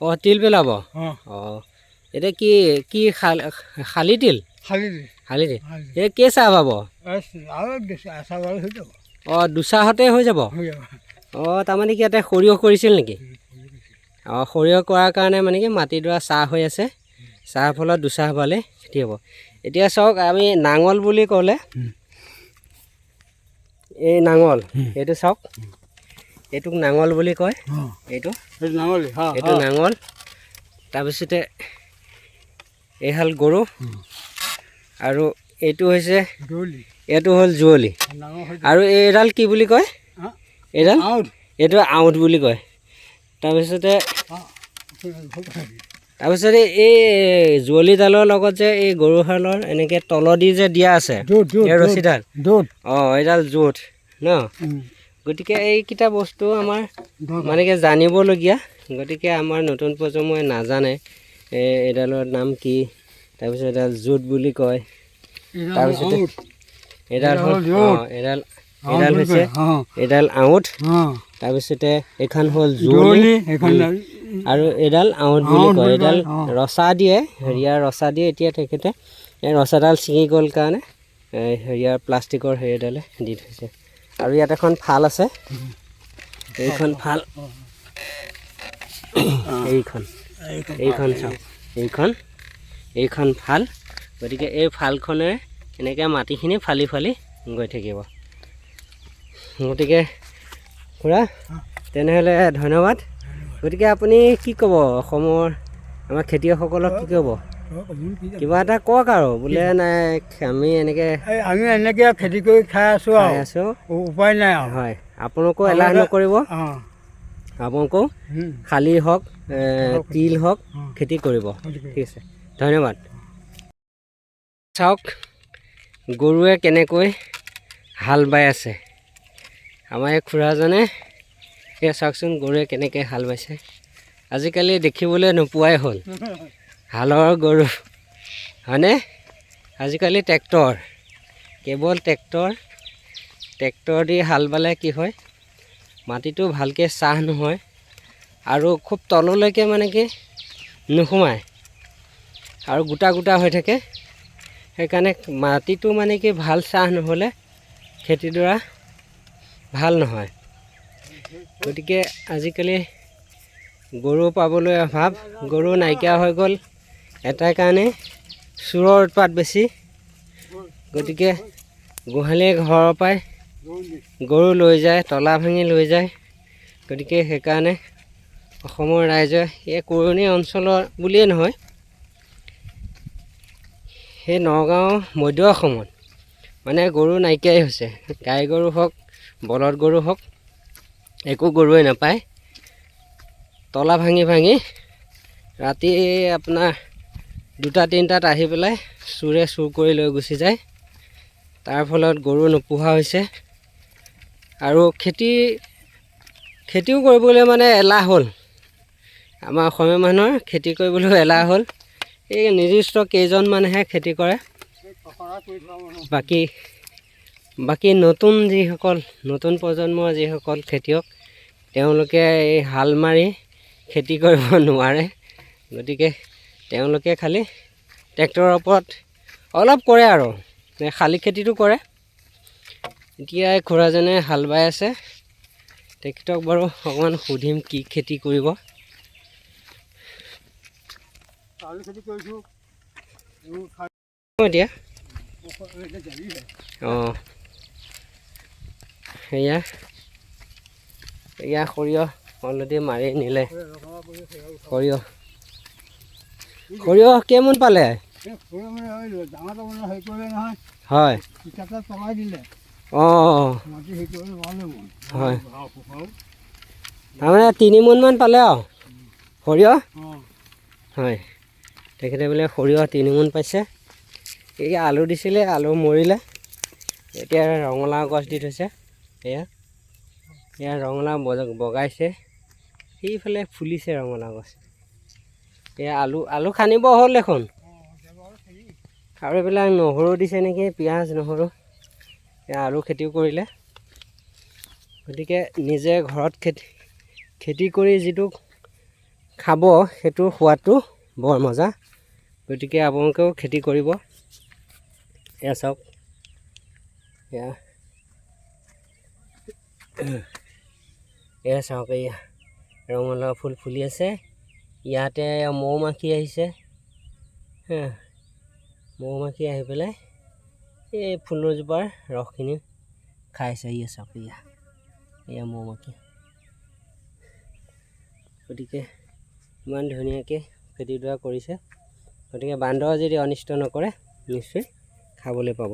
অঁ তিল পেলাব? অঁ। অঁ এতিয়া কি কি শাল শালি তিল? খালি শালি তিল। এতিয়া কেইচাহ পাব? আৰু বেছি আচাৰ বাৰু হৈ যাব। অঁ দুচাহতে হৈ যাব? হৈ যাব। অঁ তাৰমানে কি ইয়াতে সৰিয়হ কৰিছিল নেকি? অঁ সৰিয়হ কৰাৰ কাৰণে মানে কি মাটিডৰা চাহ হৈ আছে। চাহ ফলত দুচাহ পালে খেতি হ'ব। এতিয়া চাওক আমি নাঙল বুলি ক'লে এই নাঙল এইটো চাওক। এইটোক নাঙল বুলি কয়। এইটো। নাঙলি এইটো নাঙল। তাৰপিছতে এইহাল গৰু। আৰু এইটো হৈছে এইটো হ'ল যুঁৱলি আৰু এইডাল কি বুলি কয়? এইডাল এইটো আউট বুলি কয়। তাৰপিছতে তাৰপিছতে এই যুঁৱলিডালৰ লগত যে এই গৰুহালৰ এনেকৈ তলদি যে দিয়া আছে ৰছীডাল। অঁ এইডাল জোঁট ন? গতিকে এইকেইটা বস্তু আমাৰ মানে কি জানিবলগীয়া। গতিকে আমাৰ নতুন প্ৰজন্মই নাজানে এই এইডালৰ নাম কি তাৰপিছত এডাল জোঁট বুলি কয় তাৰপিছতে এইডাল হ'ল অঁ এইডাল এইডাল হৈছে এইডাল আউট তাৰপিছতে এইখন হ'ল এইখন আৰু এইডাল আউট বুলি কয়। বুলি এইডাল ৰচা দিয়ে হেৰিয়াৰ ৰচা দিয়ে এতিয়া তেখেতে। ৰচাডাল ছিঙি গ'ল কাৰণে হেৰিয়াৰ প্লাষ্টিকৰ হেৰিডালে দি থৈছে। আৰু ইয়াত এখন ফাল আছে। এইখন ফাল। এইখন। এইখন চাওক এইখন। এইখন ফাল। গতিকে এই ফালখনেৰে এনেকৈ মাটিখিনি ফালি ফালি গৈ থাকিব। গতিকে খুৰা তেনেহ'লে ধন্যবাদ। গতিকে আপুনি কি ক'ব? অসমৰ আমাৰ খেতিয়কসকলক কি ক'ব? কিবা এটা কওক আৰু বোলে নাই আমি এনেকৈ আমি এনেকৈ খেতি কৰি খাই আছোঁ খাই আৰু আছোঁ উপায় নাই হয় আপোনালোকেও এলাহ নকৰিব। আপোনালোকেও। শালি হওক তিল হওক। খেতি কৰিব। খেতি কৰিব। ঠিক আছে ধন্যবাদ। চাওক গৰুৱে কেনেকৈ হাল বাই আছে। আমাৰ এই খুৰাজনে এয়া চাওকচোন গৰুৱে কেনেকৈ হাল বাইছে। আজিকালি দেখিবলৈ নোপোৱাই হ'ল। হালৰ গৰু। হয়নে? আজিকালি ট্ৰেক্টৰ। কেৱল ট্ৰেক্টৰ ট্ৰেক্টৰ দি হাল বালে কি হয়? মাটিটো ভালকৈ চাহ নহয় আৰু খুব তললৈকে মানে কি নোসোমায় আৰু গোটা গোটা হৈ থাকে। সেইকাৰণে মাটিটো মানে কি ভাল চাহ নহ'লে খেতিডৰা ভাল নহয়। গতিকে আজিকালি গৰু পাবলৈ অভাৱ গৰু নাইকিয়া হৈ গ'ল। এটাই কাৰণে চোৰৰ উৎপাত বেছি। গতিকে গোহালিয়ে ঘৰৰ পৰাই গৰু লৈ যায় তলা ভাঙি লৈ যায়। গতিকে সেইকাৰণে অসমৰ ৰাইজে এই কৰণী অঞ্চলৰ বুলিয়েই নহয় সেই নগাঁও মধ্য অসমত মানে গৰু নাইকিয়াই হৈছে। গাই গৰু হওক বলদ গৰু হওক একো গৰুৱে নাপায়। তলা ভাঙি ভাঙি ৰাতি আপোনাৰ দুটা তিনিটাত আহি পেলাই চোৰে চুৰ কৰি লৈ গুচি যায়। তাৰ ফলত গৰু নোপোহা হৈছে। আৰু খেতি খেতিও কৰিবলৈ মানে এলাহ হ'ল। আমাৰ অসমীয়া মানুহৰ খেতি কৰিবলৈও এলাহ হ'ল। এই নিৰ্দিষ্ট কেইজন মানুহে খেতি কৰে। বাকী বাকী নতুন যিসকল নতুন প্ৰজন্মৰ যিসকল খেতিয়ক তেওঁলোকে এই হাল মাৰি খেতি কৰিব নোৱাৰে। গতিকে তেওঁলোকে খালি ট্ৰেক্টৰৰ ওপৰত অলপ কৰে আৰু। শালি খেতিটো কৰে। এতিয়া এই খুৰাজনে হাল বাই আছে। তেখেতক বাৰু অকণমান সুধিম কি খেতি কৰিব। চাউল খেতি কৰিছোঁ। এতিয়া। অঁ। সেয়া। এয়া সৰিয়হ অলৰেডি মাৰি নিলে। সৰিয়হ। সৰিয়হ কেইমোন পালে? মানে হয়। অঁ হয়। তাৰমানে তিনিমোনমান পালে আৰু। সৰিয়হ হয়। তেখেতে বোলে সৰিয়হ তিনিমোন পাইছে। এই আলু দিছিলে আলু মৰিলে। এতিয়া ৰঙালাও গছ দি থৈছে। এয়া। এয়া ৰঙালাও বগাইছে। সেইফালে ফুলিছে ৰঙালাও গছ। এয়া আলু আলু খান্দিব হ'ল দেখোন। আৰু এইবিলাক নহৰু দিছে নেকি পিঁয়াজ নহৰু। এয়া আলু খেতিও কৰিলে। গতিকে নিজে ঘৰত খেতি খেতি কৰি যিটো খাব সেইটো সোৱাদটো বৰ মজা। গতিকে আপোনালোকেও খেতি কৰিব। এয়া চাওক। এয়া। এয়া চাওক এয়া। ৰঙালাও ফুল ফুলি আছে। ইয়াতে মৌ মাখি আহিছে। মৌ মাখি আহি পেলাই এই ফুলজোপাৰ ৰসখিনি খাইছে এয়া চাওক এয়া এয়া মৌ মাখি গতিকে ইমান ধুনীয়াকৈ খেতিডৰা কৰিছে। গতিকে বান্দৰে যদি অনিষ্ট নকৰে নিশ্চয় খাবলৈ পাব।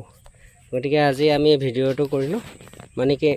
গতিকে আজি আমি ভিডিঅ'টো কৰিলোঁ। মানে কি